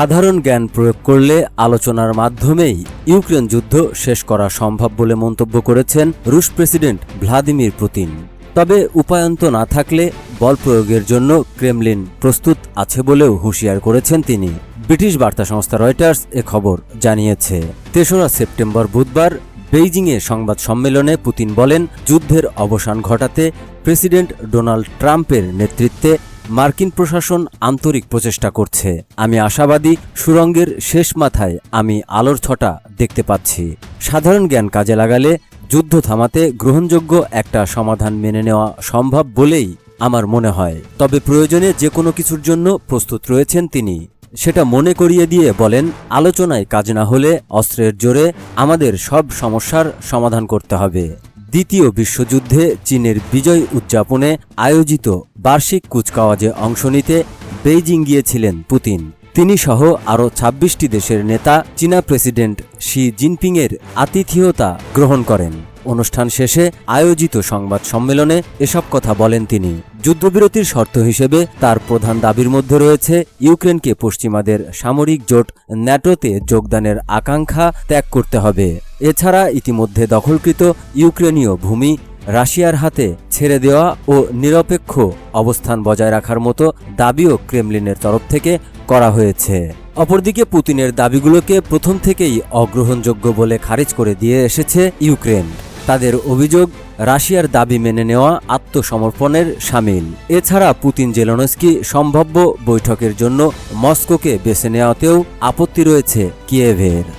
সাধারণ জ্ঞান প্রয়োগ করলে আলোচনার মাধ্যমেই ইউক্রেন যুদ্ধ শেষ করা সম্ভব বলে মন্তব্য করেছেন রুশ প্রেসিডেন্ট ভ্লাদিমির পুতিন। তবে উপায়ন্ত না থাকলে বল প্রয়োগের জন্য ক্রেমলিন প্রস্তুত আছে বলেও হুঁশিয়ার করেছেন তিনি। ব্রিটিশ বার্তা সংস্থা রয়টার্স এ খবর জানিয়েছে। তেসরা সেপ্টেম্বর বুধবার বেইজিংয়ে সংবাদ সম্মেলনে পুতিন বলেন, যুদ্ধের অবসান ঘটাতে প্রেসিডেন্ট ডোনাল্ড ট্রাম্পের নেতৃত্বে মার্কিন প্রশাসন আন্তরিক প্রচেষ্টা করছে। আমি আশাবাদী, সুরঙ্গের শেষ মাথায় আমি আলোর ছটা দেখতে পাচ্ছি। সাধারণ জ্ঞান কাজে লাগালে যুদ্ধ থামাতে গ্রহণযোগ্য একটা সমাধান মেনে নেওয়া সম্ভব বলেই আমার মনে হয়। তবে প্রয়োজনে যে কোনো কিছুর জন্য প্রস্তুত রয়েছেন তিনি। সেটা মনে করিয়ে দিয়ে বলেন, আলোচনায় কাজ না হলে অস্ত্রের জোরে আমাদের সব সমস্যার সমাধান করতে হবে। দ্বিতীয় বিশ্বযুদ্ধে চীনের বিজয় উদযাপনে আয়োজিত বার্ষিক কুচকাওয়াজে অংশ নিতে বেইজিং গিয়েছিলেন পুতিন। তিনি সহ আরও ছাব্বিশটি দেশের নেতা, চীনা প্রেসিডেন্ট শি জিনপিংয়ের আতিথেয়তা গ্রহণ করেন। অনুষ্ঠান শেষে আয়োজিত সংবাদ সম্মেলনে এসব কথা বলেন তিনি। যুদ্ধবিরতির শর্ত হিসেবে তার প্রধান দাবির মধ্যে রয়েছে ইউক্রেনকে পশ্চিমাদের সামরিক জোট ন্যাটোতে যোগদানের আকাঙ্ক্ষা ত্যাগ করতে হবে। এছাড়া ইতিমধ্যে দখলকৃত ইউক্রেনীয় ভূমি রাশিয়ার হাতে ছেড়ে দেওয়া ও নিরপেক্ষ অবস্থান বজায় রাখার মতো দাবিও ক্রেমলিনের তরফ থেকে করা হয়েছে। অপরদিকে পুতিনের দাবিগুলোকে প্রথম থেকেই অগ্রহণযোগ্য বলে খারিজ করে দিয়ে এসেছে ইউক্রেন। তাদের অভিযোগ, রাশিয়ার দাবি মেনে নেওয়া আত্মসমর্পণের সামিল। এছাড়া পুতিন জেলনস্কি সম্ভাব্য বৈঠকের জন্য মস্কোকে বেছে নেওয়াতেও আপত্তি রয়েছে কিয়েভের।